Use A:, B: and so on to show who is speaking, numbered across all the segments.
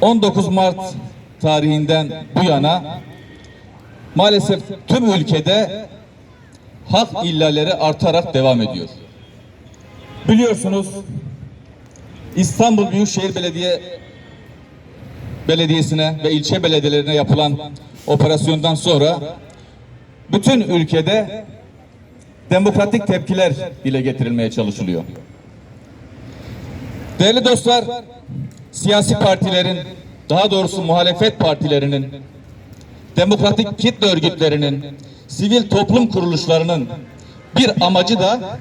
A: 19 Mart tarihinden bu yana maalesef tüm ülkede hak ihlalleri artarak devam ediyor. Biliyorsunuz İstanbul Büyükşehir Belediye Belediyesi'ne ve ilçe belediyelerine yapılan operasyondan sonra bütün ülkede demokratik tepkiler dile getirilmeye çalışılıyor. Değerli dostlar, siyasi partilerin, daha doğrusu muhalefet partilerinin, demokratik kitle örgütlerinin, sivil toplum kuruluşlarının bir amacı da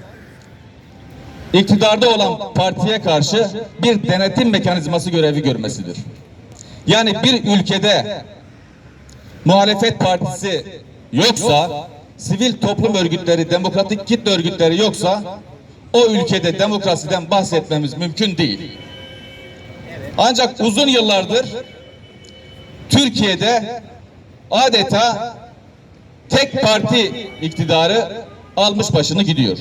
A: iktidarda olan partiye karşı bir denetim mekanizması görevi görmesidir. Yani bir ülkede muhalefet partisi yoksa, sivil toplum örgütleri, demokratik kitle örgütleri yoksa o ülkede demokrasiden bahsetmemiz mümkün değil. Ancak uzun yıllardır Türkiye'de adeta tek parti iktidarı almış başını gidiyor.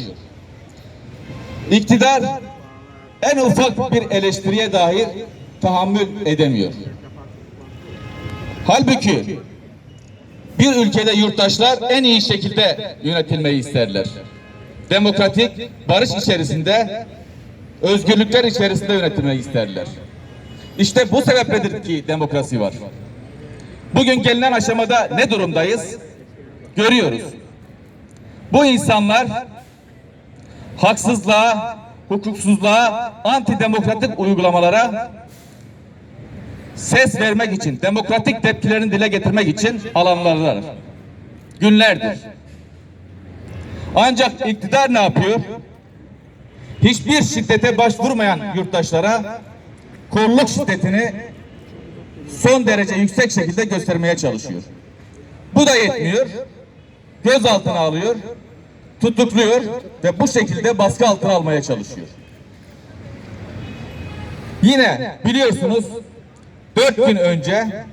A: İktidar en ufak bir eleştiriye dahi tahammül edemiyor. Halbuki bir ülkede yurttaşlar en iyi şekilde yönetilmeyi isterler. Demokratik, barış içerisinde, özgürlükler içerisinde yönetilmeyi isterler. İşte bu sebepledir ki demokrasi var. Bugün gelinen aşamada ne durumdayız? Görüyoruz. Bu insanlar haksızlığa, hukuksuzluğa, antidemokratik uygulamalara ses vermek için, demokratik tepkilerini dile getirmek için alanlardalar. Günlerdir. Ancak iktidar ne yapıyor? Hiçbir şiddete başvurmayan yurttaşlara kolluk şiddetini son derece yüksek şekilde göstermeye çalışıyor. Bu da yetmiyor. Gözaltına alıyor, tutukluyor ve bu şekilde baskı altına almaya çalışıyor. Yine biliyorsunuz dört gün önce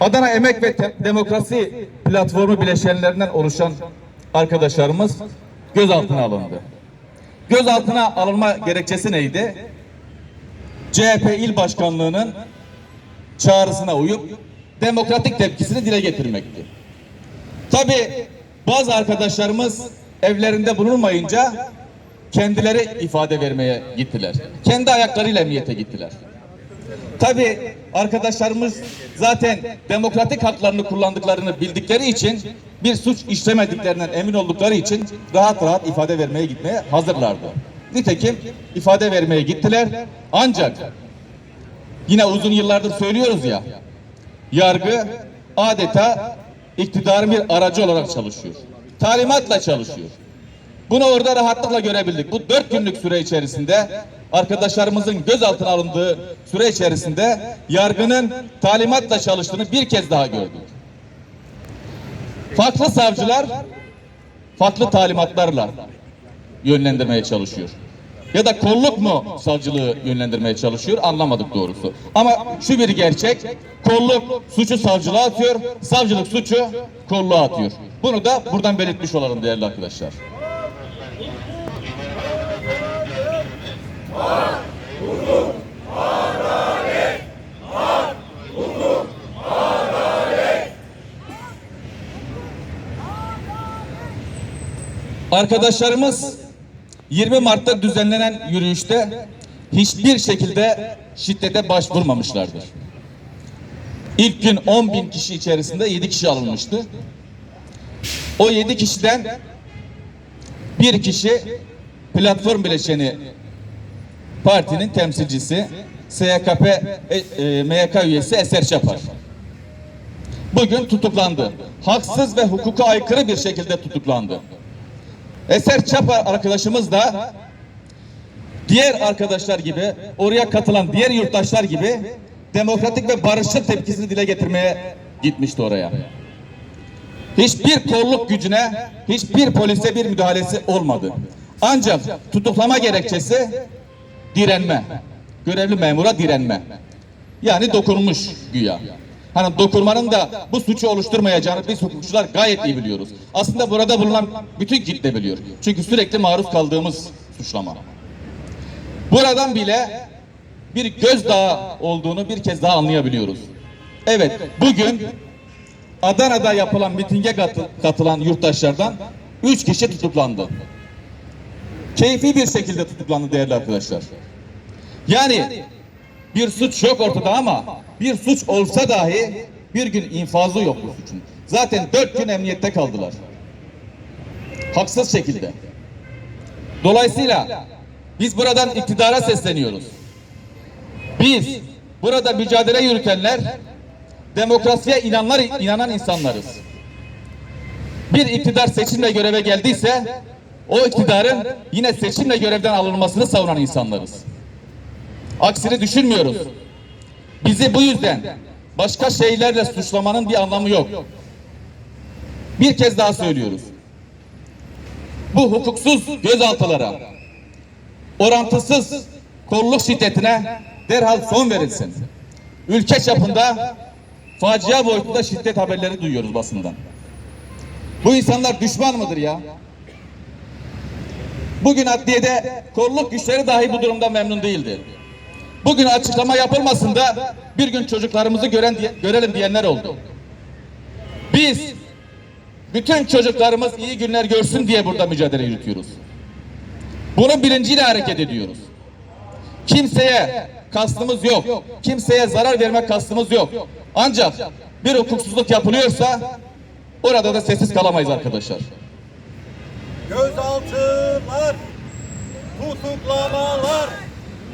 A: Adana Emek ve Demokrasi Platformu bileşenlerinden oluşan arkadaşlarımız gözaltına alındı. Gözaltına alınma gerekçesi neydi? CHP il başkanlığının çağrısına uyup demokratik tepkisini dile getirmekti. Tabi bazı arkadaşlarımız evlerinde bulunmayınca kendileri ifade vermeye gittiler. Kendi ayaklarıyla emniyete gittiler. Tabi arkadaşlarımız zaten demokratik haklarını kullandıklarını bildikleri için bir suç işlemediklerinden emin oldukları için rahat rahat ifade vermeye gitmeye hazırlardı. Nitekim ifade vermeye gittiler. Ancak yine uzun yıllardır söylüyoruz ya yargı adeta iktidarın bir aracı olarak çalışıyor. Talimatla çalışıyor. Bunu orada rahatlıkla görebildik. Bu dört günlük süre içerisinde arkadaşlarımızın gözaltına alındığı süre içerisinde yargının talimatla çalıştığını bir kez daha gördük. Farklı savcılar farklı talimatlarla yönlendirmeye çalışıyor. Ya da kolluk mu savcılığı yönlendirmeye çalışıyor anlamadık doğrusu. Ama şu bir gerçek kolluk suçu savcılığa atıyor, savcılık suçu kolluğa atıyor. Bunu da buradan belirtmiş olalım değerli arkadaşlar. Arkadaşlarımız 20 Mart'ta düzenlenen yürüyüşte hiçbir şekilde şiddete başvurmamışlardır. İlk gün 10 bin kişi içerisinde 7 kişi alınmıştı. O 7 kişiden bir kişi platform bileşeni partinin temsilcisi SYKP e, e, MYK üyesi Eser Çapar. Bugün tutuklandı. Haksız ve hukuka aykırı bir şekilde tutuklandı. Eser Çapar arkadaşımız da diğer arkadaşlar gibi oraya katılan diğer yurttaşlar gibi demokratik ve barışçıl tepkisini dile getirmeye gitmişti oraya. Hiçbir kolluk gücüne, hiçbir polise bir müdahalesi olmadı. Ancak tutuklama gerekçesi direnme. Görevli memura direnme. Yani dokunmuş güya. Hani dokunmanın da bu suçu oluşturmayacağını biz hukukçular gayet iyi biliyoruz. Aslında burada bulunan bütün kitle biliyor. Çünkü sürekli maruz kaldığımız suçlama. Buradan bile bir gözdağı olduğunu bir kez daha anlayabiliyoruz. Evet, bugün Adana'da yapılan mitinge katı- katılan yurttaşlardan üç kişi tutuklandı. Keyfi bir şekilde tutuklandı değerli arkadaşlar. Yani bir suç yok ortada ama bir suç olsa dahi bir gün infazı yok bu suçun. Zaten dört gün emniyette kaldılar. Haksız şekilde. Dolayısıyla biz buradan iktidara sesleniyoruz. Biz burada mücadele yürütenler demokrasiye inanlar, inanan insanlarız. Bir iktidar seçimle göreve geldiyse o iktidarın yine seçimle görevden alınmasını savunan insanlarız. Aksini düşünmüyoruz. Bizi bu yüzden başka şeylerle suçlamanın bir anlamı yok. Bir kez daha söylüyoruz. Bu hukuksuz gözaltılara, orantısız kolluk şiddetine derhal son verilsin. Ülke çapında facia boyutunda şiddet haberleri duyuyoruz basından. Bu insanlar düşman mıdır ya? Bugün adliyede kolluk güçleri dahi bu durumdan memnun değildi. Bugün açıklama yapılmasın da bir gün çocuklarımızı gören diye, görelim diyenler oldu. Biz bütün çocuklarımız iyi günler görsün diye burada mücadele yürütüyoruz. Bunun bilinciyle hareket ediyoruz. Kimseye kastımız yok. Kimseye zarar vermek kastımız yok. Ancak bir hukuksuzluk yapılıyorsa orada da sessiz kalamayız arkadaşlar.
B: Gözaltılar, tutuklamalar,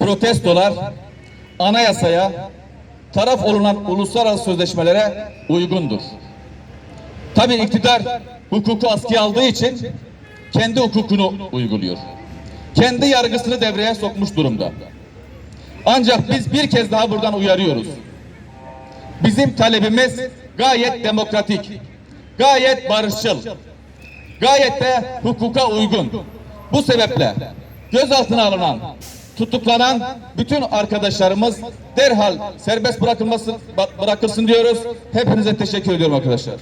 A: protestolar anayasaya, taraf olunan uluslararası sözleşmelere uygundur. Tabi iktidar hukuku askıya aldığı için kendi hukukunu uyguluyor. Kendi yargısını devreye sokmuş durumda. Ancak biz bir kez daha buradan uyarıyoruz. Bizim talebimiz gayet demokratik, gayet barışçıl, gayet de hukuka uygun. Bu sebeple gözaltına alınan, tutuklanan bütün arkadaşlarımız derhal serbest bırakılması bırakılsın diyoruz. Hepinize teşekkür ediyorum arkadaşlar.